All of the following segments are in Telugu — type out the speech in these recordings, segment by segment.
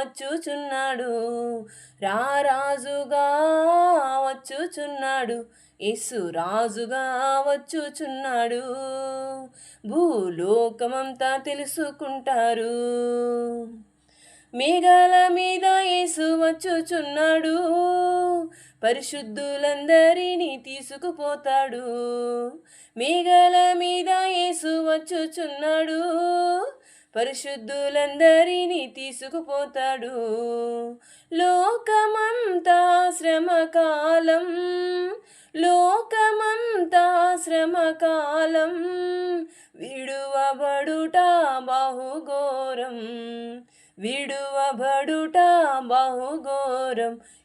వచ్చుచున్నాడు రారాజుగా వచ్చుచున్నాడు. యేసు రాజుగా వచ్చుచున్నాడు. భూలోకమంతా తెలుసుకుంటారు. మేఘాల మీద యేసు వచ్చుచున్నాడు. పరిశుద్ధులందరినీ తీసుకుపోతాడు. మేఘాల మీద యేసు వచ్చుచున్నాడు. పరిశుద్ధులందరినీ తీసుకుపోతాడు. లోకమంతా శ్రమకాలం లోకమంతా శ్రమకాలం విడువబడుట బహుఘోరం విడువబడుట బహుఘోరం.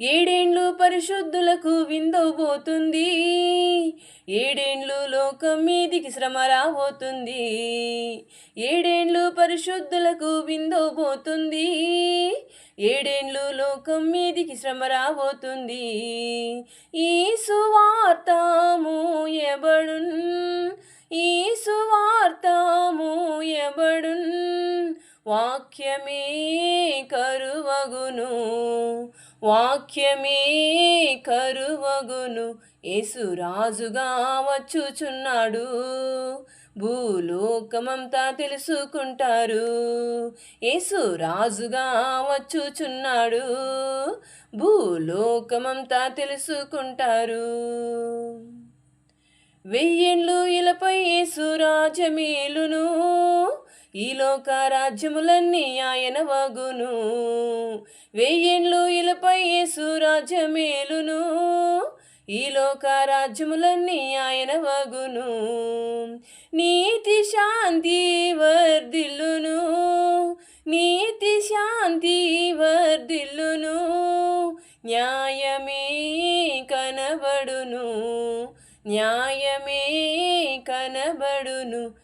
ఏడేండ్లు పరిశుద్ధులకు విందవబోతుంది ఏడేండ్లు లోకం మీదికి శ్రమ రాబోతుంది. ఏడేండ్లు పరిశుద్ధులకు విందవబోతుంది ఏడేండ్లు లోకం మీదికి శ్రమ రాబోతుంది. ఈ సువార్తము మూయబడున్. ఈ సువార్తము మూయబడున్. వాక్యమే కరువగును. వాక్యమే కరువగును యేసు రాజుగా వచ్చుచున్నాడు. భూలోకమంతా తెలుసుకుంటారు. యేసు రాజుగా వచ్చుచున్నాడు. భూలోకమంతా తెలుసుకుంటారు. వెయ్యేండ్లు ఇలపై యేసు రాజమేలును ఈ లోక రాజ్యములన్నీ ఆయన వగును. వెయ్యేండ్లు ఇలపై యేసు ఈ లోక రాజ్యములన్నీ ఆయన వగును. నీతి శాంతి వర్ధిల్లును. నీతి శాంతి వర్ధిల్లును. న్యాయమే కనబడును. న్యాయమే కనబడును.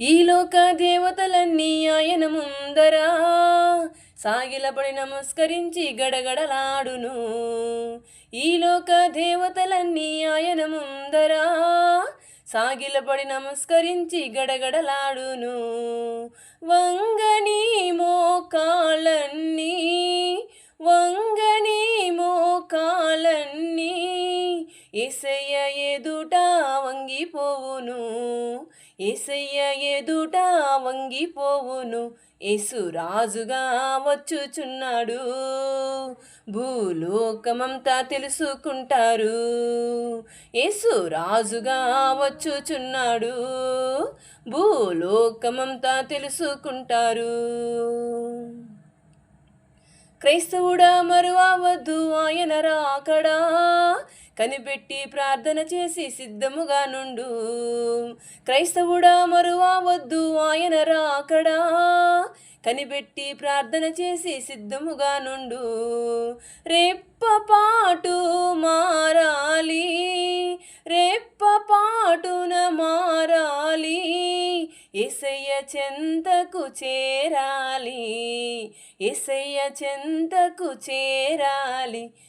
ఈ లోక దేవతలన్నీ ఆయన ముందరా. సాగిలపడి నమస్కరించి గడగడలాడును. ఈ లోక దేవతలన్నీ ఆయన ముందరా. సాగిలపడి నమస్కరించి గడగడలాడును. వంగని మోకాళ్ళన్నీ వంగని మోకాలన్నీ ఎసయ్య ఎదుట వంగిపోవును. ఏసయ్య ఎదుట వంగిపోవును యేసు రాజుగా వచ్చుచున్నాడు. భూలోకమంతా తెలుసుకుంటారు. యేసు రాజుగా వచ్చుచున్నాడు. భూలోకమంతా తెలుసుకుంటారు. క్రైస్తవుడా మరువవద్దు ఆయన రాకడా. కనిపెట్టి ప్రార్థన చేసి సిద్ధముగా నుండు. క్రైస్తవుడా మరువవద్దు ఆయన రాకడా. కనిపెట్టి ప్రార్థన చేసి సిద్ధముగా నుండు. రెప్పపాటు మారాలి. రెప్పపాటున మారాలి. ఎసయ్య చెంతకు చేరాలి. ఏసయ్య చెంతకు చేరాలి.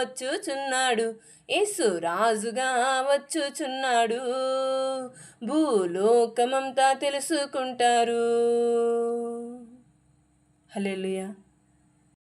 వచ్చుచున్నాడు. యేసు రాజుగా వచ్చుచున్నాడు. భూలోకమంతా తెలుసుకుంటారు. హలెలుయా